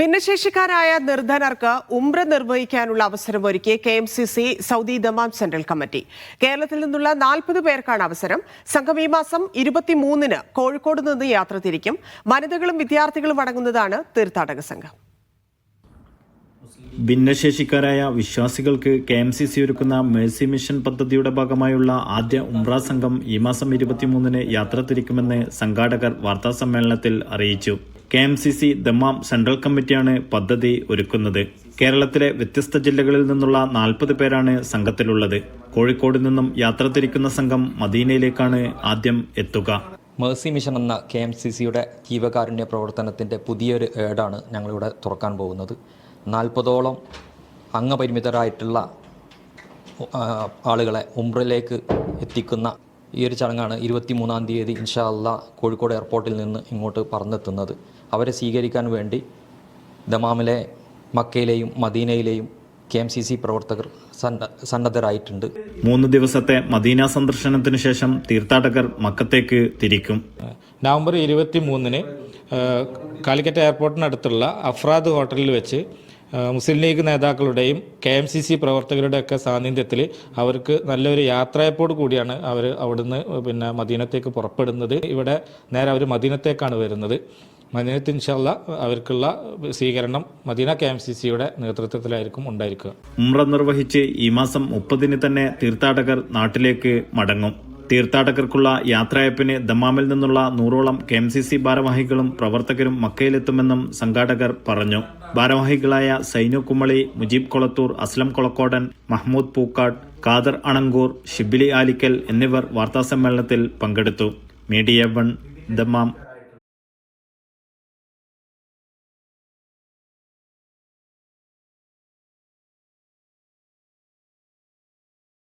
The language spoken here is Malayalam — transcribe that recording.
ഭിന്നശേഷിക്കാരായ നിർധനർക്ക് ഉംറ നിർവഹിക്കാനുള്ള അവസരമൊരുക്കി K M C C Saudi Dammam central committee. കേരളത്തിൽ നിന്നുള്ള നാൽപ്പത് പേർക്കാണ് അവസരം. സംഘം ഈ മാസം ഇരുപത്തിമൂന്നിന് കോഴിക്കോട് നിന്ന് യാത്ര തിരിക്കും. വനിതകളും വിദ്യാർത്ഥികളും അടങ്ങുന്നതാണ് തീർത്ഥാടക സംഘം. ഭിന്നശേഷിക്കാരായ വിശ്വാസികൾക്ക് കെ എം സി സി ഒരുക്കുന്ന മേഴ്സി മിഷൻ പദ്ധതിയുടെ ഭാഗമായുള്ള ആദ്യ ഉംറ സംഘം ഈ മാസം ഇരുപത്തിമൂന്നിന് യാത്ര തിരിക്കുമെന്ന് സംഘാടകർ വാർത്താസമ്മേളനത്തിൽ അറിയിച്ചു. K M C C Dammam central കമ്മിറ്റിയാണ് പദ്ധതി ഒരുക്കുന്നത്. കേരളത്തിലെ വ്യത്യസ്ത ജില്ലകളിൽ നിന്നുള്ള നാൽപ്പത് പേരാണ് സംഘത്തിലുള്ളത്. കോഴിക്കോട് നിന്നും യാത്ര തിരിക്കുന്ന സംഘം മദീനയിലേക്കാണ് ആദ്യം എത്തുക. മേഴ്സി മിഷൻ എന്ന കെ എം സി സിയുടെ ജീവകാരുണ്യ പ്രവർത്തനത്തിന്റെ പുതിയൊരു ഏടാണ് ഞങ്ങളിവിടെ തുറക്കാൻ പോകുന്നത്. നാൽപ്പതോളം അംഗപരിമിതരായിട്ടുള്ള ആളുകളെ ഉംറയിലേക്ക് എത്തിക്കുന്ന ഈ ഒരു ചടങ്ങാണ് ഇരുപത്തി മൂന്നാം തീയതി ഇൻഷാ അല്ലാ കോഴിക്കോട് എയർപോർട്ടിൽ നിന്ന് ഇങ്ങോട്ട് പറന്നെത്തുന്നത്. അവരെ സ്വീകരിക്കാൻ വേണ്ടി ദമാമിലെ മക്കയിലെയും മദീനയിലെയും കെ എം സി സി പ്രവർത്തകർ സന്ന സന്നദ്ധരായിട്ടുണ്ട്. മൂന്ന് ദിവസത്തെ മദീന സന്ദർശനത്തിന് ശേഷം തീർത്ഥാടകർ മക്കത്തേക്ക് തിരിക്കും. നവംബർ ഇരുപത്തി മൂന്നിന് കാലിക്കറ്റ് എയർപോർട്ടിനടുത്തുള്ള അഫ്രാദ് ഹോട്ടലിൽ വെച്ച് മുസ്ലിം ലീഗ് നേതാക്കളുടെയും കെ എം സി സി പ്രവർത്തകരുടെയൊക്കെ സാന്നിധ്യത്തിൽ അവർക്ക് നല്ലൊരു യാത്രയപ്പോട് കൂടിയാണ് അവർ അവിടുന്ന് പിന്നെ മദീനത്തേക്ക് പുറപ്പെടുന്നത്. ഇവിടെ നേരെ അവർ മദീനത്തേക്കാണ് വരുന്നത്. മദീനത്ത് ഇൻഷാല്ല അവർക്കുള്ള സ്വീകരണം മദീന കെ എം സി സിയുടെ നേതൃത്വത്തിലായിരിക്കും ഉണ്ടായിരിക്കുക. ഉമ്ര നിർവഹിച്ച് ഈ മാസം മുപ്പതിന് തന്നെ തീർത്ഥാടകർ നാട്ടിലേക്ക് മടങ്ങും. തീർത്ഥാടകർക്കുള്ള യാത്രയപ്പിന് ദമാമിൽ നിന്നുള്ള നൂറോളം കെ എം സി സി ഭാരവാഹികളും പ്രവർത്തകരും മക്കയിലെത്തുമെന്നും സംഘാടകർ പറഞ്ഞു. ഭാരവാഹികളായ സൈനു കുമളി മുജീബ് കൊളത്തൂർ അസ്ലം കൊളക്കോടൻ മഹ്മൂദ് പൂക്കാട് ഖാദർ അണങ്കൂർ ഷിബിലി ആലിക്കൽ എന്നിവർ വാർത്താസമ്മേളനത്തിൽ പങ്കെടുത്തു. Media one Dammam